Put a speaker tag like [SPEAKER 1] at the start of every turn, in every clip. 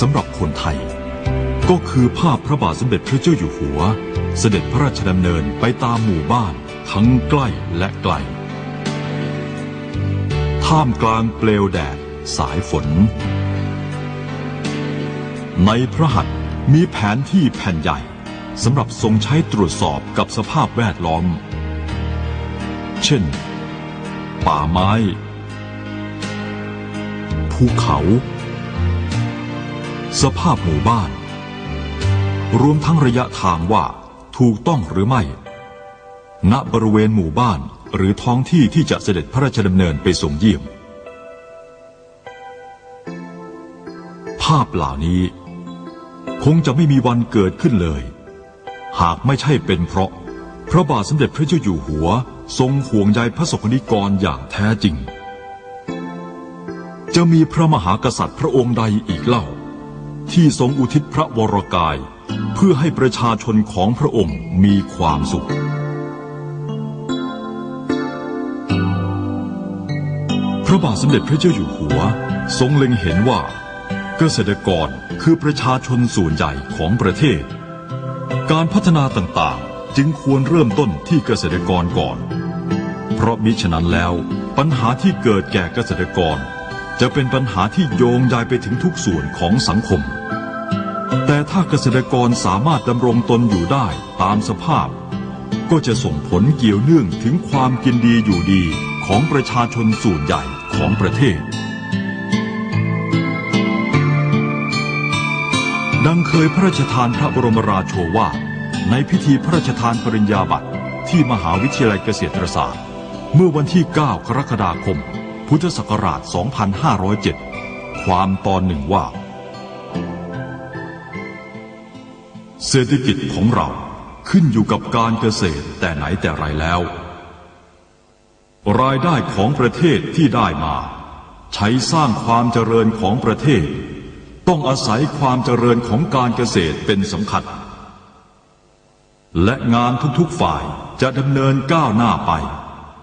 [SPEAKER 1] สำหรับคนไทย ก็คือภาพพระบาทสมเด็จพระเจ้าอยู่หัว เสด็จพระราชดำเนินไปตามหมู่บ้านทั้งใกล้และไกล ท่ามกลางเปลวแดด สายฝน ในพระหัตถ์มีแผนที่แผ่นใหญ่สำหรับทรงใช้ตรวจสอบกับสภาพแวดล้อม เช่น ป่าไม้ ภูเขา สภาพหมู่บ้าน รวมทั้งระยะทางว่าถูกต้องหรือไม่ ณบริเวณหมู่บ้านหรือท้องที่ที่จะเสด็จพระราชดำเนินไปส่งเยี่ยม ภาพเหล่านี้ คงจะไม่มีวันเกิดขึ้นเลย หากไม่ใช่เป็นเพราะ พระบาทสมเด็จพระเจ้าอยู่หัว ทรงห่วงใยพระสกนิกรอย่างแท้จริง จะมีพระมหากษัตริย์พระองค์ใดอีกเล่า ที่ทรงอุทิศพระวรกาย เพื่อให้ประชาชนของพระองค์มีความสุข พระบาทสมเด็จพระเจ้าอยู่หัว ทรงเล็งเห็นว่า เกษตรกรคือประชาชนส่วนใหญ่ของประเทศ การพัฒนาต่างๆจึงควรเริ่มต้นที่เกษตรกรก่อน เพราะมิฉะนั้นแล้วปัญหาที่เกิดแก่เกษตรกรจะเป็นปัญหาที่โยงใยไปถึงทุกส่วนของสังคม แต่ถ้าเกษตรกรสามารถดำรงตนอยู่ได้ตามสภาพ ก็จะส่งผลเกี่ยวเนื่องถึงความกินดีอยู่ดีของประชาชนส่วนใหญ่ของประเทศ ดังเคยพระราชทานพระบรมราโชวาทในพิธีพระราชทานปริญญาบัตรที่มหาวิทยาลัยเกษตรศาสตร์ เมื่อวันที่ 9 กรกฎาคม พุทธศักราช 2507 ความตอนหนึ่งว่า เศรษฐกิจของเราขึ้นอยู่กับการเกษตรแต่ไหนแต่ไรแล้ว รายได้ของประเทศที่ได้มา ใช้สร้างความเจริญของประเทศ ต้องอาศัยความเจริญของการเกษตรเป็นสำคัญ และงานทุกๆฝ่ายจะดำเนินก้าวหน้าไป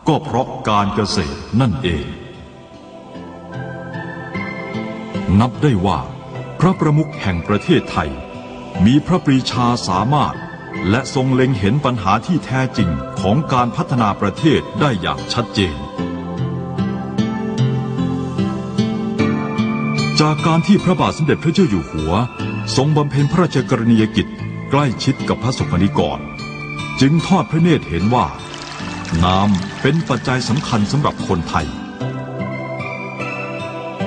[SPEAKER 1] ก็เพราะการเกษตรนั่นเอง นับได้ว่า พระประมุขแห่งประเทศไทย มีพระปรีชาสามารถ และทรงเล็งเห็นปัญหาที่แท้จริงของการพัฒนาประเทศได้อย่างชัดเจน จากการที่พระบาทสมเด็จพระเจ้าอยู่หัว ทรงบำเพ็ญพระราชกรณียกิจใกล้ชิดกับพระสงฆ์นิกร จึงทอดพระเนตรเห็นว่า น้ำเป็นปัจจัยสำคัญสำหรับคนไทย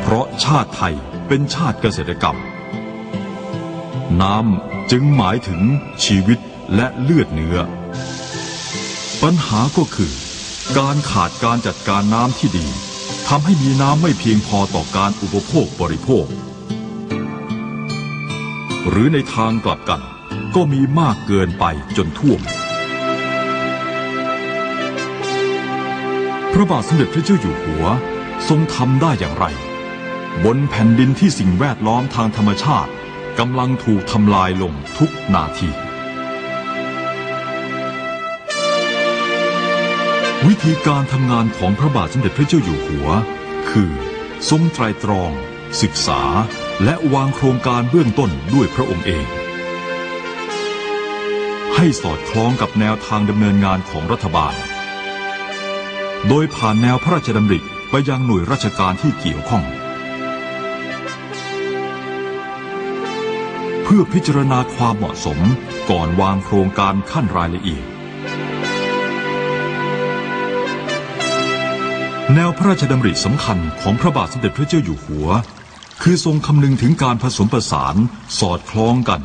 [SPEAKER 1] เพราะชาติไทยเป็นชาติเกษตรกรรม น้ำจึงหมายถึงชีวิตและเลือดเนื้อ ปัญหาก็คือ การขาดการจัดการน้ำที่ดีทำให้มีน้ำไม่เพียงพอต่อการอุปโภคบริโภค หรือในทางกลับกัน ก็มีมากเกินไปจนท่วม พระบาทสมเด็จพระเจ้าอยู่หัวทรงทำได้อย่างไร บนแผ่นดินที่สิ่งแวดล้อมทางธรรมชาติ กำลังถูกทำลายลงทุกนาที วิธีการทำงานของพระบาทสมเด็จพระเจ้าอยู่หัว คือทรงไตรตรอง ศึกษา และวางโครงการเบื้องต้นด้วยพระองค์เอง ให้สอดคล้องกับแนวทางดำเนินงานของรัฐบาล โดยผ่านแนวพระราชดำริไปยังหน่วยราชการที่เกี่ยวข้อง พื่อพิจารณาความเหมาะสมก่อนวางโครงการขั้นรายละเอียด แนวพระราชดำริสำคัญของพระบาทสมเด็จพระเจ้าอยู่หัว คือทรงคำนึงถึงการผสมผสานสอดคล้องกัน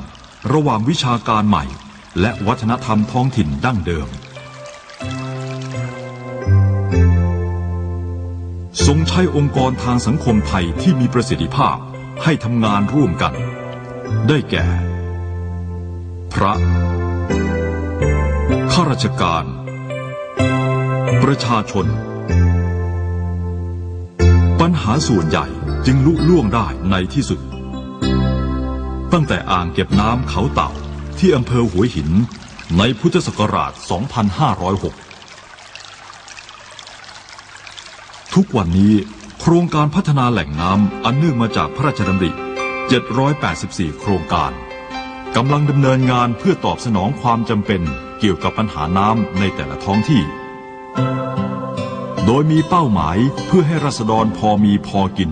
[SPEAKER 1] ระหว่างวิชาการใหม่ และวัฒนธรรมท้องถิ่นดั้งเดิม ทรงใช้องค์กรทางสังคมไทยที่มีประสิทธิภาพให้ทำงานร่วมกัน ได้แก่ พระ ข้าราชการ ประชาชน ปัญหาส่วนใหญ่จึงลุล่วงได้ในที่สุด ตั้งแต่อ่างเก็บน้ำเขาเต่าที่อำเภอหัวหินในพุทธศักราช 2506 ทุกวันนี้โครงการพัฒนาแหล่งน้ำอันเนื่องมาจากพระราชดำริ 784 โครงการกำลังดำเนินงานเพื่อตอบสนองความจำเป็นเกี่ยวกับปัญหาน้ำในแต่ละท้องที่ โดยมีเป้าหมายเพื่อให้รัษฎรพอมีพอกิน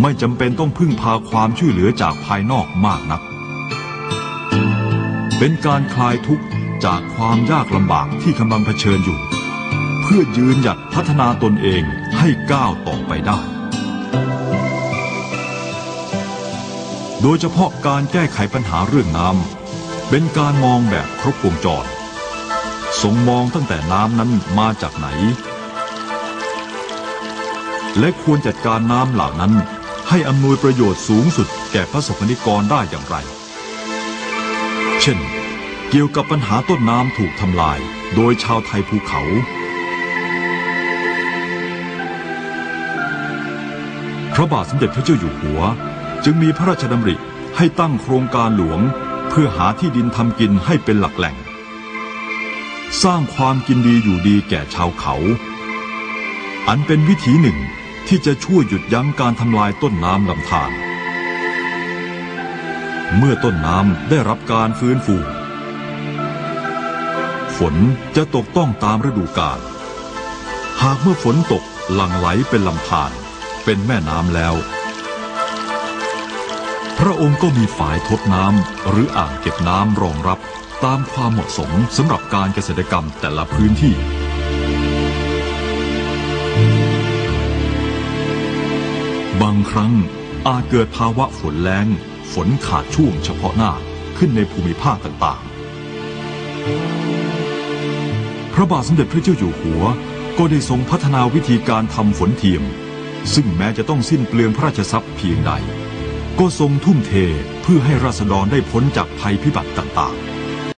[SPEAKER 1] ไม่จำเป็นต้องพึ่งพาความช่วยเหลือจากภายนอกมากนัก เป็นการคลายทุกข์จากความยากลำบากที่กำลังเผชิญอยู่ เพื่อยืนหยัดพัฒนาตนเองให้ก้าวต่อไปได้ โดยเฉพาะการแก้ไขปัญหาเรื่องน้ำเป็นการมองแบบครบวงจรทรงมองตั้งแต่น้ำนั้นมาจากไหน และควรจัดการน้ำเหล่านั้น ให้อำนวยประโยชน์สูงสุดแก่พระสงฆนิกรได้อย่างไร เช่น เกี่ยวกับปัญหาต้นน้ำถูกทำลายโดยชาวไทยภูเขาพระบาทสมเด็จพระเจ้าอยู่หัว จึงมีพระราชดำริให้ตั้งโครงการหลวง เพื่อหาที่ดินทำกินให้เป็นหลักแหล่ง สร้างความกินดีอยู่ดีแก่ชาวเขา อันเป็นวิถีหนึ่งที่จะช่วยหยุดยั้งการทำลายต้นน้ำลำธารเมื่อต้นน้ำได้รับการฟื้นฟู ฝนจะตกต้องตามฤดูกาล หากเมื่อฝนตกหลั่งไหลเป็นลำธารเป็นแม่น้ำแล้ว ระองค์ก็มีฝายทดน้ำหรืออ่างเก็บน้ำรองรับตามความเหมาะสมสำหรับการเกษตรกรรมแต่ละพื้นที่ บางครั้งอาจเกิดภาวะฝนแล้งฝนขาดช่วงเฉพาะหน้าขึ้นในภูมิภาคต่างๆ พระบาทสมเด็จพระเจ้าอยู่หัว ก็ได้ทรงพัฒนาวิธีการทำฝนเทียม ซึ่งแม้จะต้องสิ้นเปลืองพระราชทรัพย์เพียงใด ก็ทรงทุ่มเทเพื่อให้ราษฎรได้พ้นจากภัยพิบัติต่างๆ